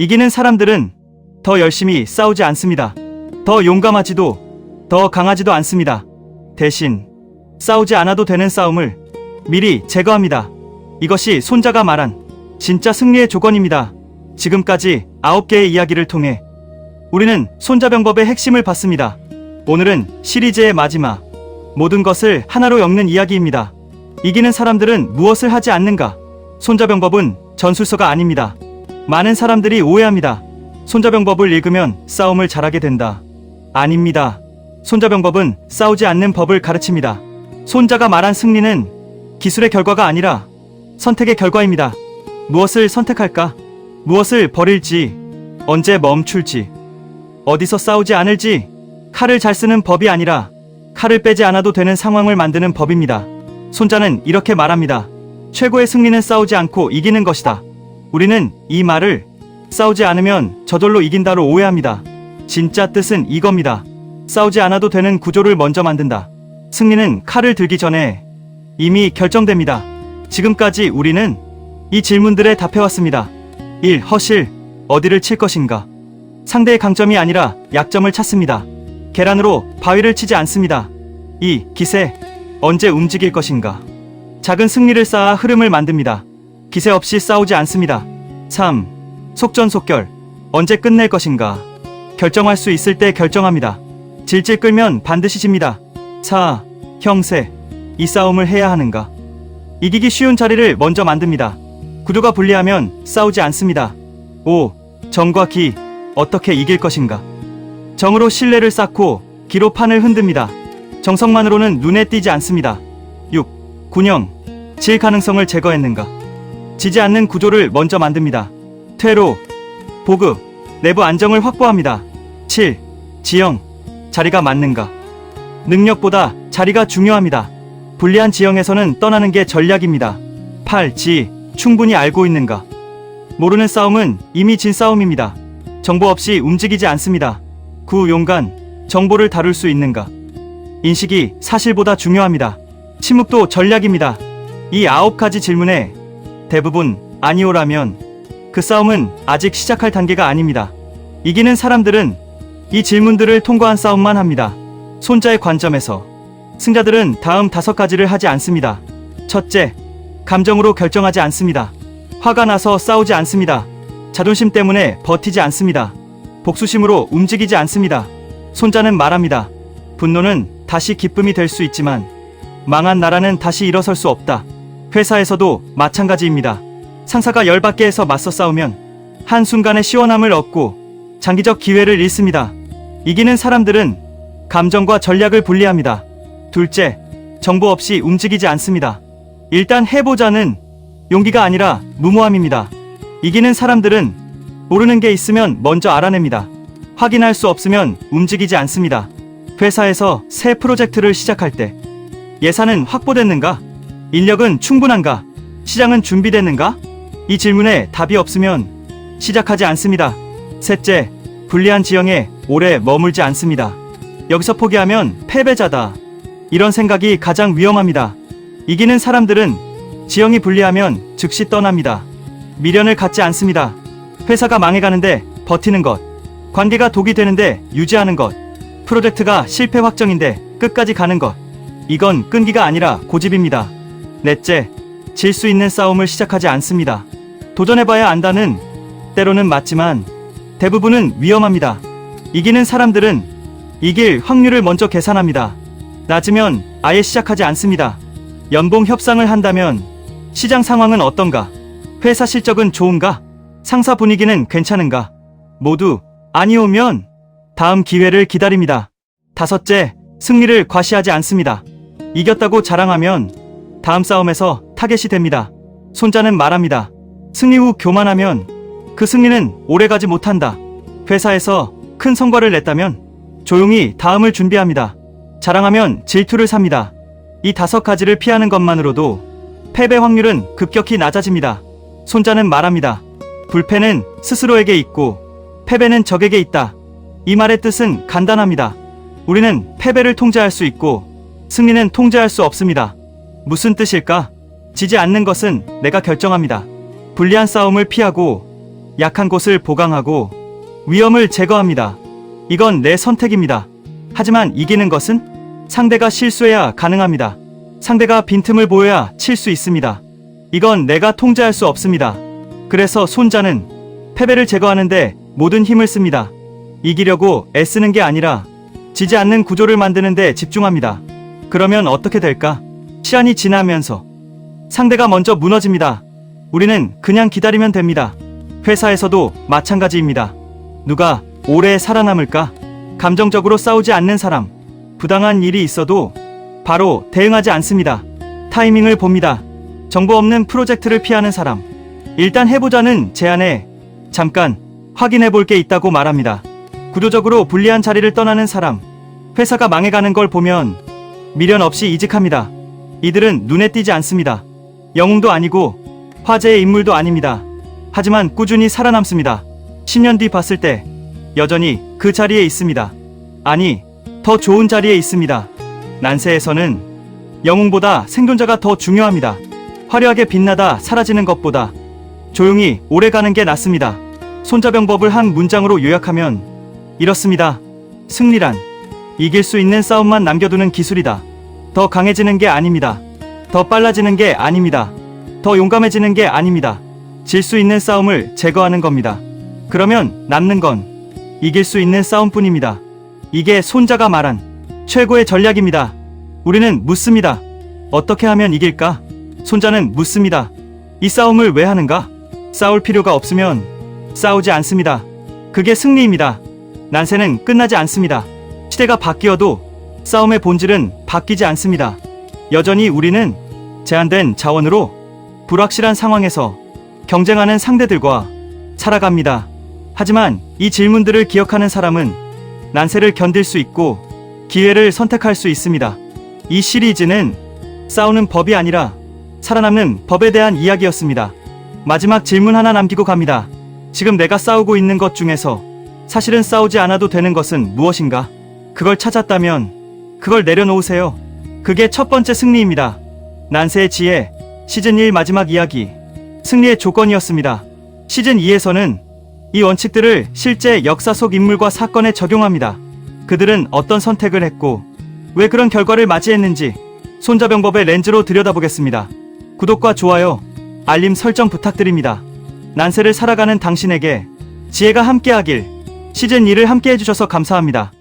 이기는 사람들은 더 열심히 싸우지 않습니다. 더 용감하지도, 더 강하지도 않습니다. 대신 싸우지 않아도 되는 싸움을 미리 제거합니다. 이것이 손자가 말한 진짜 승리의 조건입니다. 지금까지 9개의 이야기를 통해 우리는 손자병법의 핵심을 봤습니다. 오늘은 시리즈의 마지막 모든 것을 하나로 엮는 이야기입니다. 이기는 사람들은 무엇을 하지 않는가? 손자병법은 전술서가 아닙니다. 많은 사람들이 오해합니다. 손자병법을 읽으면 싸움을 잘하게 된다. 아닙니다. 손자병법은 싸우지 않는 법을 가르칩니다. 손자가 말한 승리는 기술의 결과가 아니라 선택의 결과입니다. 무엇을 선택할까? 무엇을 버릴지, 언제 멈출지, 어디서 싸우지 않을지, 칼을 잘 쓰는 법이 아니라 칼을 빼지 않아도 되는 상황을 만드는 법입니다. 손자는 이렇게 말합니다. 최고의 승리는 싸우지 않고 이기는 것이다. 우리는 이 말을 싸우지 않으면 저절로 이긴다로 오해합니다. 진짜 뜻은 이겁니다. 싸우지 않아도 되는 구조를 먼저 만든다. 승리는 칼을 들기 전에 이미 결정됩니다. 지금까지 우리는 이 질문들에 답해왔습니다. 1. 허실. 어디를 칠 것인가? 상대의 강점이 아니라 약점을 찾습니다. 계란으로 바위를 치지 않습니다. 2. 기세. 언제 움직일 것인가? 작은 승리를 쌓아 흐름을 만듭니다. 기세 없이 싸우지 않습니다. 3. 속전속결. 언제 끝낼 것인가? 결정할 수 있을 때 결정합니다. 질질 끌면 반드시 집니다. 4. 형세. 이 싸움을 해야 하는가? 이기기 쉬운 자리를 먼저 만듭니다. 구도가 불리하면 싸우지 않습니다. 5. 정과 기. 어떻게 이길 것인가? 정으로 신뢰를 쌓고 기로 판을 흔듭니다. 정성만으로는 눈에 띄지 않습니다. 6. 군영. 질 가능성을 제거했는가? 지지 않는 구조를 먼저 만듭니다. 퇴로. 보급. 내부 안정을 확보합니다. 7. 지형. 자리가 맞는가? 능력보다 자리가 중요합니다. 불리한 지형에서는 떠나는 게 전략입니다. 8. 지. 충분히 알고 있는가? 모르는 싸움은 이미 진 싸움입니다. 정보 없이 움직이지 않습니다. 9. 용간. 정보를 다룰 수 있는가? 인식이 사실보다 중요합니다. 침묵도 전략입니다. 이 아홉 가지 질문에 대부분 아니오라면 그 싸움은 아직 시작할 단계가 아닙니다. 이기는 사람들은 이 질문들을 통과한 싸움만 합니다. 손자의 관점에서 승자들은 다음 다섯 가지를 하지 않습니다. 첫째, 감정으로 결정하지 않습니다. 화가 나서 싸우지 않습니다. 자존심 때문에 버티지 않습니다. 복수심으로 움직이지 않습니다. 손자는 말합니다. 분노는 다시 기쁨이 될 수 있지만 망한 나라는 다시 일어설 수 없다. 회사에서도 마찬가지입니다. 상사가 열받게 해서 맞서 싸우면 한순간의 시원함을 얻고 장기적 기회를 잃습니다. 이기는 사람들은 감정과 전략을 분리합니다. 둘째, 정보 없이 움직이지 않습니다. 일단 해보자는 용기가 아니라 무모함입니다. 이기는 사람들은 모르는 게 있으면 먼저 알아냅니다. 확인할 수 없으면 움직이지 않습니다. 회사에서 새 프로젝트를 시작할 때 예산은 확보됐는가? 인력은 충분한가? 시장은 준비됐는가? 이 질문에 답이 없으면 시작하지 않습니다. 셋째, 불리한 지형에 오래 머물지 않습니다. 여기서 포기하면 패배자다. 이런 생각이 가장 위험합니다. 이기는 사람들은 지형이 불리하면 즉시 떠납니다. 미련을 갖지 않습니다. 회사가 망해가는데 버티는 것. 관계가 독이 되는데 유지하는 것. 프로젝트가 실패 확정인데 끝까지 가는 것. 이건 끈기가 아니라 고집입니다. 넷째, 질 수 있는 싸움을 시작하지 않습니다. 도전해봐야 안다는 때로는 맞지만 대부분은 위험합니다. 이기는 사람들은 이길 확률을 먼저 계산합니다. 낮으면 아예 시작하지 않습니다. 연봉 협상을 한다면 시장 상황은 어떤가? 회사 실적은 좋은가? 상사 분위기는 괜찮은가? 모두 아니오면 다음 기회를 기다립니다. 다섯째, 승리를 과시하지 않습니다. 이겼다고 자랑하면 다음 싸움에서 타겟이 됩니다. 손자는 말합니다. 승리 후 교만하면 그 승리는 오래가지 못한다. 회사에서 큰 성과를 냈다면 조용히 다음을 준비합니다. 자랑하면 질투를 삽니다. 이 다섯 가지를 피하는 것만으로도 패배 확률은 급격히 낮아집니다. 손자는 말합니다. 불패는 스스로에게 있고 패배는 적에게 있다. 이 말의 뜻은 간단합니다. 우리는 패배를 통제할 수 있고 승리는 통제할 수 없습니다. 무슨 뜻일까? 지지 않는 것은 내가 결정합니다. 불리한 싸움을 피하고 약한 곳을 보강하고 위험을 제거합니다. 이건 내 선택입니다. 하지만 이기는 것은 상대가 실수해야 가능합니다. 상대가 빈틈을 보여야 칠 수 있습니다. 이건 내가 통제할 수 없습니다. 그래서 손자는 패배를 제거하는데 모든 힘을 씁니다. 이기려고 애쓰는 게 아니라 지지 않는 구조를 만드는데 집중합니다. 그러면 어떻게 될까? 시간이 지나면서 상대가 먼저 무너집니다. 우리는 그냥 기다리면 됩니다. 회사에서도 마찬가지입니다. 누가 오래 살아남을까? 감정적으로 싸우지 않는 사람. 부당한 일이 있어도 바로 대응하지 않습니다. 타이밍을 봅니다. 정보 없는 프로젝트를 피하는 사람. 일단 해보자는 제안에 잠깐 확인해 볼 게 있다고 말합니다. 구조적으로 불리한 자리를 떠나는 사람. 회사가 망해가는 걸 보면 미련 없이 이직합니다. 이들은 눈에 띄지 않습니다. 영웅도 아니고 화제의 인물도 아닙니다. 하지만 꾸준히 살아남습니다. 10년 뒤 봤을 때 여전히 그 자리에 있습니다. 아니, 더 좋은 자리에 있습니다. 난세에서는 영웅보다 생존자가 더 중요합니다. 화려하게 빛나다 사라지는 것보다 조용히 오래 가는 게 낫습니다. 손자병법을 한 문장으로 요약하면 이렇습니다. 승리란 이길 수 있는 싸움만 남겨두는 기술이다. 더 강해지는 게 아닙니다. 더 빨라지는 게 아닙니다. 더 용감해지는 게 아닙니다. 질 수 있는 싸움을 제거하는 겁니다. 그러면 남는 건 이길 수 있는 싸움뿐입니다. 이게 손자가 말한 최고의 전략입니다. 우리는 묻습니다. 어떻게 하면 이길까? 손자는 묻습니다. 이 싸움을 왜 하는가? 싸울 필요가 없으면 싸우지 않습니다. 그게 승리입니다. 난세는 끝나지 않습니다. 시대가 바뀌어도 싸움의 본질은 바뀌지 않습니다. 여전히 우리는 제한된 자원으로 불확실한 상황에서 경쟁하는 상대들과 살아갑니다. 하지만 이 질문들을 기억하는 사람은 난세를 견딜 수 있고 기회를 선택할 수 있습니다. 이 시리즈는 싸우는 법이 아니라 살아남는 법에 대한 이야기였습니다. 마지막 질문 하나 남기고 갑니다. 지금 내가 싸우고 있는 것 중에서 사실은 싸우지 않아도 되는 것은 무엇인가? 그걸 찾았다면 그걸 내려놓으세요. 그게 첫 번째 승리입니다. 난세의 지혜 시즌 1 마지막 이야기 승리의 조건이었습니다. 시즌 2에서는 이 원칙들을 실제 역사 속 인물과 사건에 적용합니다. 그들은 어떤 선택을 했고 왜 그런 결과를 맞이했는지 손자병법의 렌즈로 들여다보겠습니다. 구독과 좋아요, 알림 설정 부탁드립니다. 난세를 살아가는 당신에게 지혜가 함께하길 시즌 2를 함께 해주셔서 감사합니다.